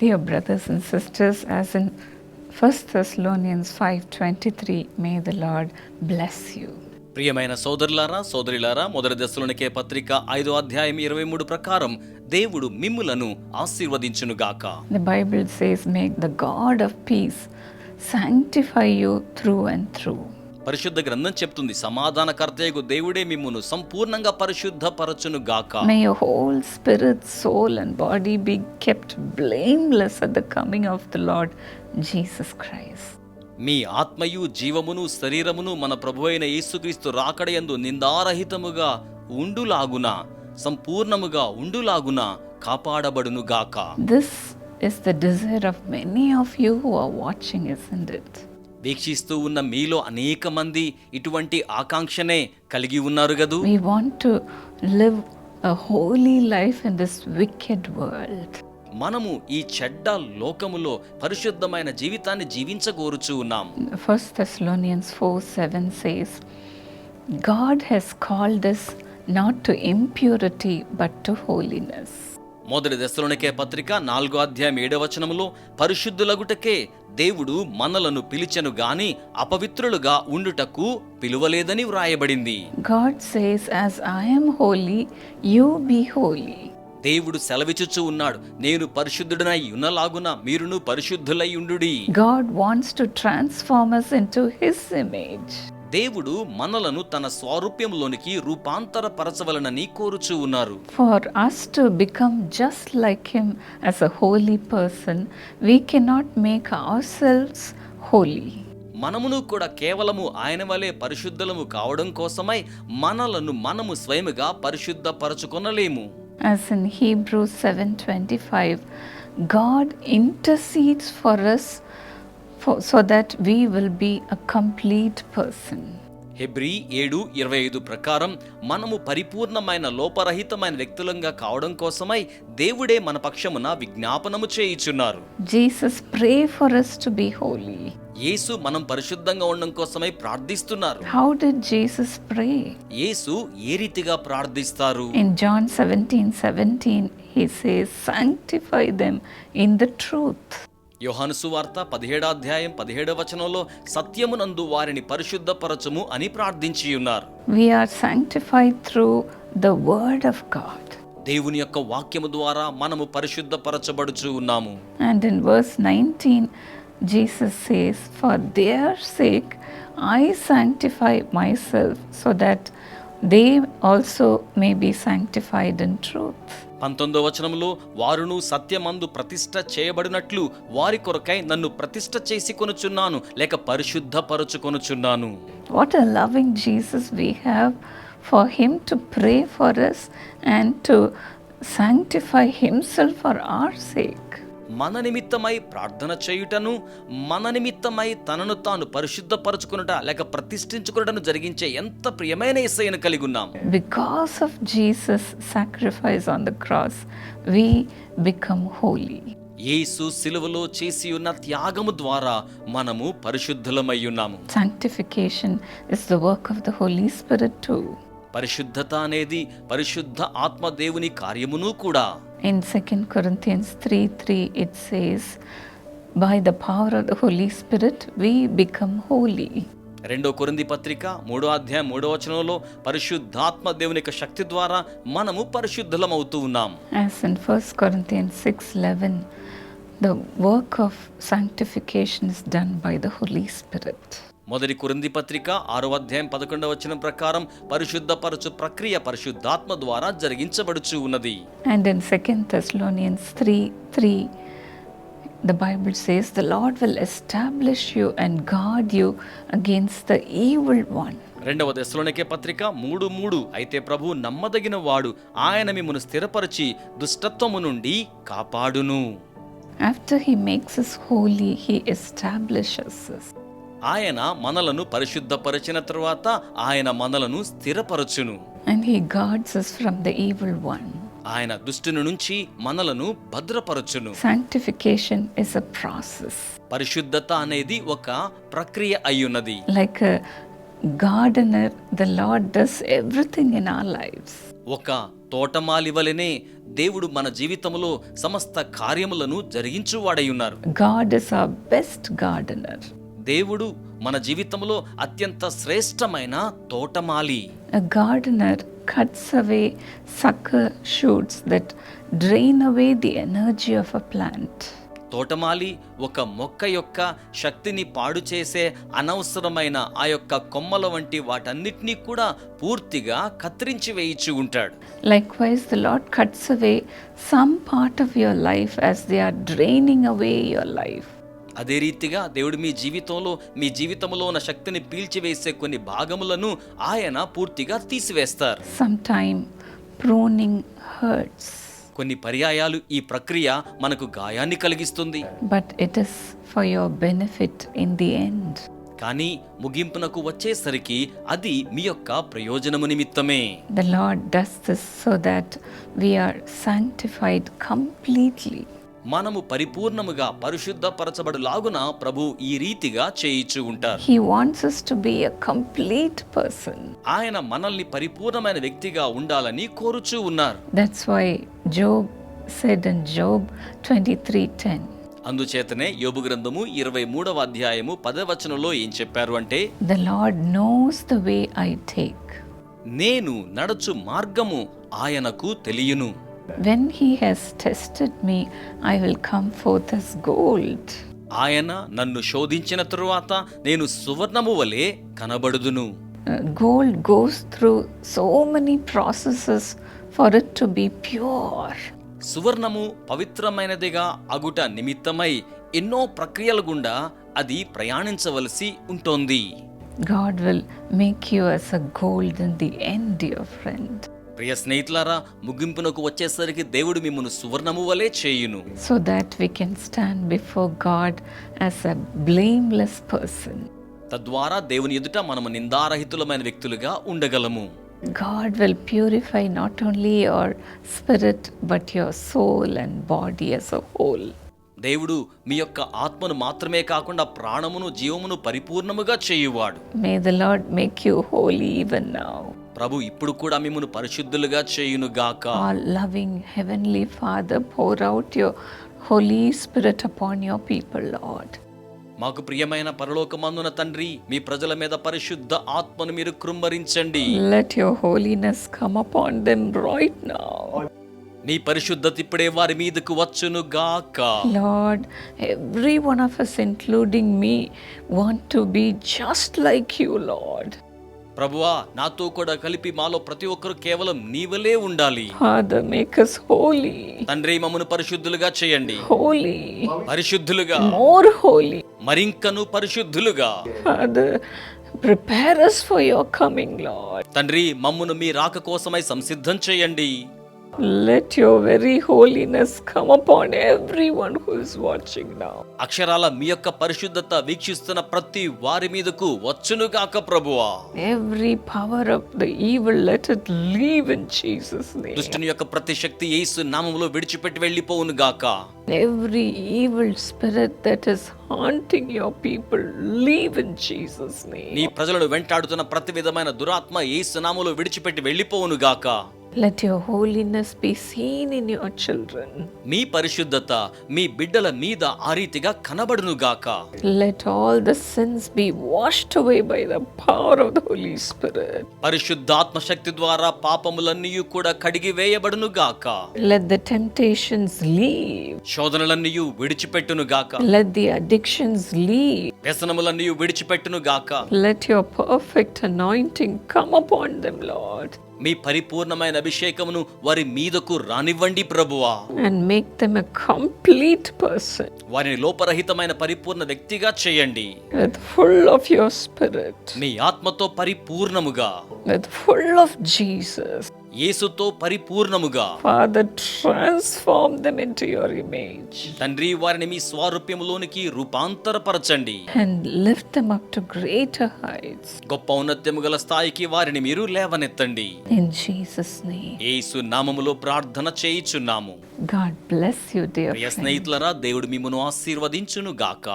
dear brothers and sisters as in 1 Thessalonians 5:23 may the lord bless you. ప్రియమైన సోదరులారా సోదరిలారా మొదటి దశలోనికే పత్రిక ఐదో అధ్యాయం ఇరవై మూడు ప్రకారం దేవుడు మిమ్ములను ఆశీర్వదించును గాక Bible says make the God of peace sanctify you through and through పరిశుద్ధ గ్రంథం చెప్తుంది సమాధాన సమాధానకర్తయ్యకు దేవుడే మిమ్మును సంపూర్ణంగా పరిశుద్ధ పరచును గాక. May your whole spirit soul and body be kept blameless at the coming of the Lord Jesus Christ మీ ఆత్మయు జీవమును శరీరమును మన ప్రభు అయిన యేసుక్రీస్తు రాకడయందు నిందారహితముగా ఉండులాగున సంపూర్ణముగా ఉండులాగున కాపాడబడును గాక. This is the desire of many of you who are watching is in it దీక్షిస్తూ ఉన్న మీలో అనేక మంది ఇటువంటి ఆకాంక్షనే కలిగి ఉన్నారు కదూ we want to live holy life in this wicked world మనము ఈ చెడ్డ లోకములో పరిశుద్ధమైన జీవితాన్ని జీవించగోరుచు ఉన్నాం. First Thessalonians 4:7 says God has called us not to impurity but to holiness మొదటి దశలోనికే పత్రిక నాలుగో అధ్యాయం ఏడవ వచనములో పరిశుద్ధులగుటకే దేవుడు మనలను పిలిచెను గాని అపవిత్రులుగా ఉండుటకు పిలువలేదని వ్రాయబడింది says, As I am holy, you be holy. దేవుడు సెలవిచుచూ ఉన్నాడు నేను పరిశుద్ధుడనై ఉన్నలాగున మీరును పరిశుద్ధులై ఉండుడి God wants to transform us into His image. దేవుడు మనలను తన స్వారూప్యంలోనికి రూపాంతరపరచవలనని కోరుచు ఉన్నారు. For us to become just like him as a holy person we cannot make our selfs holy మనమును కూడా కేవలము ఆయన వలె పరిశుద్ధలము కావడం కోసమై మనలను మనము స్వయముగా పరిశుద్ధపరచుకొనలేము. As in Hebrew seven twenty five God intercedes for us so that we will be a complete person. హెబ్రీ ఏడు ఇరవై ఐదు ప్రకారం మనము పరిపూర్ణమైన లోపరహితమైన వ్యక్తులంగా కావడం కోసమై దేవుడే మన పక్షమున విజ్ఞాపనము చేయుచున్నారు Jesus pray for us to be holy. యేసు మనం పరిశుద్ధంగా ఉండడం కోసమై ప్రార్థిస్తున్నారు How did Jesus pray? యేసు ఏ రీతిగా ప్రార్థిస్తారు In John 17 17, he says, Sanctify them in the truth. యోహానుసువార్త పదిహేడాధ్యాయం పదిహేడవ వచనంలో సత్యమునందు వారిని పరిశుద్ధపరచము అని ప్రార్థించి ఉన్నారు through the word of God దేవుని యొక్క వాక్యము ద్వారా మనము పరిశుద్ధపరచబడుచు ఉన్నాము. And in verse nineteen Jesus says for their sake I sanctify my self so that they also may be sanctified in truth పంతొమ్మిదో వచనంలో వారును సత్యమందు ప్రతిష్ట చేయబడినట్లు వారి కొరకై నన్ను ప్రతిష్ట చేసి కొనుచున్నాను లేక పరిశుద్ధ పరుచుకొనుచున్నాను what are loving Jesus we have for him to pray for us and to sanctify for our sake మన నిమిత్తమై ప్రార్థన చేయుటను మన నిమిత్తమై తనను తాను పరిశుద్ధపరచుకునుట లేక ప్రతిష్ఠించుకున్నటను జరిగించే ఎంత ప్రియమైన ఇసైను కలిగి ఉన్నాం Because of Jesus' sacrifice on the cross, we become holy. యేసు సిలువలో చేసి ఉన్న త్యాగము ద్వారా మనము పరిశుద్ధులమై ఉన్నాము Sanctification is the work of the Holy Spirit too. పరిశుద్ధత అనేది పరిశుద్ధ ఆత్మ దేవుని కార్యమును కూడా In 2 Corinthians 3 3, it says, By the power of the Holy Spirit, we become holy. రెండో కొరింది పత్రిక మూడో అధ్యాయం మూడో వచనంలో పరిశుద్ధాత్మ దేవుని యొక్క శక్తి ద్వారా మనము పరిశుద్ధలం అవుతూ ఉన్నాం as in first Corinthian six eleven the work of sanctification is done by the Holy Spirit మొదటి కొరింది పత్రిక ఆరో అధ్యాయం పదకొండవ వచనం ప్రకారం పరిశుద్ధపరచు ప్రక్రియ పరిశుద్ధాత్మ ద్వారా జరిగించబడుచు ఉన్నది And in 2 Thessalonians 3 3, the Bible says, The Lord will establish you and guard you against the evil one. రెండవ దశలోనికే పత్రిక మూడు మూడు అయితే ప్రభు నమ్మదగిన వాడు ఆయన మిమ్మను స్థిరపరిచి దుష్టత్వము నుండి కాపాడును After He makes us holy, He establishes us. ఆయన మనలను పరిశుద్ధపరిచిన తరువాత ఆయన మనలను స్థిరపరచును. ఆయన దుష్టుని నుంచి మనలను భద్రపరచును. సైంటిఫికేషన్ ఇస్ అ ప్రాసెస్ పరిశుద్ధత అనేది ఒక ప్రక్రియ అయ్యున్నది. Like gardener the Lord does everything in our lifes ఒక తోటమాలి వలనే దేవుడు మన జీవితంలో సమస్త కార్యములను జరిగించువాడై ఉన్నారు. God is our best gardener దేవుడు మన జీవితంలో అత్యంత శ్రేష్టమైన తోటమాలి. Gardener cuts away suck shoots that drain away the energy of a plant తోటమాలి ఒక మొక్క యొక్క శక్తిని పాడు చేసే అనవసరమైన ఆ యొక్క కొమ్మల వంటి వాటన్నిటినీ కూడా పూర్తిగా కత్తిరించి వేయించి ఉంటాడు. Likewise the Lord cuts away some part of your life as they are draining away your life అదే రీతిగా దేవుడు మీ జీవితంలో మీ జీవితంలో ఉన్న శక్తిని పీల్చివేసే కొన్ని భాగములను ఆయన పూర్తిగా తీసివేస్తారు pruning hurts, కొన్ని పర్యాయాలు ఈ ప్రక్రియ మనకు గాయాన్ని కలిగిస్తుంది but it is for your benefit in the end. కానీ ముగింపునకు వచ్చేసరికి అది మీ యొక్క ప్రయోజనము నిమిత్తమే The Lord does this so that we are sanctified completely. మనము పరిపూర్ణముగా పరిశుద్ధపరచబడులాగున ప్రభు ఈ రీతిగా చేయిచు ఉంటారు He wants us to be a complete person. ఆయన మనల్ని పరిపూర్ణమైన వ్యక్తిగా ఉండాలని కోరుచూ ఉన్నారు That's why Job said in Job 23:10, అందుచేతనే యోబు గ్రంథము ఇరవై మూడవ అధ్యాయము పదవచనంలో ఏం చెప్పారు అంటే The Lord knows the way I take. నేను నడచు మార్గము ఆయనకు తెలియను when he has tested me I will come forth as gold ఆయన నన్ను శోధించిన తరువాత నేను సువర్ణము వలె కనబడుదును. Gold goes through so many processes for it to be pure సువర్ణము పవిత్రమైనదిగా అగుట నిమిత్తమై ఎన్నో ప్రక్రియల గుండా అది ప్రయాణించవలసి ఉంటుంది. God will make you as a gold in the end dear friend ప్రియ స్నేహితులారా ముగింపునకు వచ్చేసరికి దేవుడు మిమ్మల్ని సువర్ణము వలె చేయును. So that we can stand before God as a blameless person తద్వారా దేవుని ఎదుట మనం నిందారహితులమైన వ్యక్తులుగా ఉండగలము. God will purify not only your spirit but your soul and body as a whole దేవుడు మీ యొక్క ఆత్మను మాత్రమే కాకుండా ప్రాణమును జీవమును పరిపూర్ణముగా చేయువాడు. May the Lord make you holy even now ప్రభు ఇప్పుడు కూడా మిమ్మల్ని పరిశుద్ధులుగా చేయును గాక loving heavenly Father pour out you Holy Spirit upon your people Lord మాకు ప్రియమైన పరలోకమందున తండ్రి మీ ప్రజల మీద పరిశుద్ధ ఆత్మను మీరు కృమ్మరించండి let your holiness come upon them right now నీ పరిశుద్ధత ఇప్పుడే వారి మీదకు వచ్చును గాక Lord every one of us including me want to be just like you Lord ప్రభువా నాతో కూడా కలిపి మాలో ప్రతి ఒక్కరు కేవలం నీవలే ఉండాలి. Father, make us holy, తండ్రి మమ్మను పరిశుద్ధులుగా చేయండి. Holy, పరిశుద్ధులుగా. More holy. మరింకను పరిశుద్ధులుగా. Father, prepare us for your coming, Lord. తండ్రి మమ్మును మీ రాక కోసమై సంసిద్ధం చేయండి. Let your very holiness come upon every one who is watching అక్షరాల మీ యొక్క పరిశుద్ధత వీక్షిస్తున్న ప్రతి వారి మీదకు వచ్చును కాక ప్రభువా. Every power of the evil let it leave in Jesus name దుష్టుని యొక్క ప్రతి శక్తి యేసు నామములో విడిచిపెట్టి వెళ్ళిపోవును గాక. Every evil spirit that is haunting your people leave in Jesus name నీ ప్రజలను వెంటాడుతున్న ప్రతి విధమైన దురాత్మ యేసు నామములో విడిచిపెట్టి వెళ్ళిపోవును గాక. Let your holiness be seen in your children. మీ పరిశుద్ధత మీ బిడ్డల మీద ఆ రీతిగా కనబడును గాక Let all the sins be washed away by the power of the Holy Spirit. పరిశుద్ధాత్మ శక్తి ద్వారా పాపములన్నీ కూడా కడిగి వేయబడును గాక Let the temptations leave. శోధనలన్నీ విడిచిపెట్టును గాక Let the addictions leave. వ్యసనములన్నీ విడిచిపెట్టును గాక Let your perfect anointing come upon them, Lord, మీ పరిపూర్ణమైన అభిషేకమును వారి మీదకు రానివ్వండి ప్రభువా. And make them a complete person. వారిని లోపరహితమైన పరిపూర్ణ వ్యక్తిగా చేయండి. With full of your spirit, మీ ఆత్మతో పరిపూర్ణముగా. With full of Jesus. యేసుతో పరిపూర్ణముగా Father, transform them into your image తండ్రి వారిని మీ స్వారూప్యములోనికి రూపాంతరపరచండి and lift them up to greater heights. గొప్ప ఔన్నత్యము గల స్థాయికి వారిని మీరు లేవనెత్తండి In Jesus' name. యేసు నామములో ప్రార్థన చేయిచున్నాము God bless you, dear ప్రియ. స్నేహితులరా దేవుడు మిమ్మను ఆశీర్వదించును గాక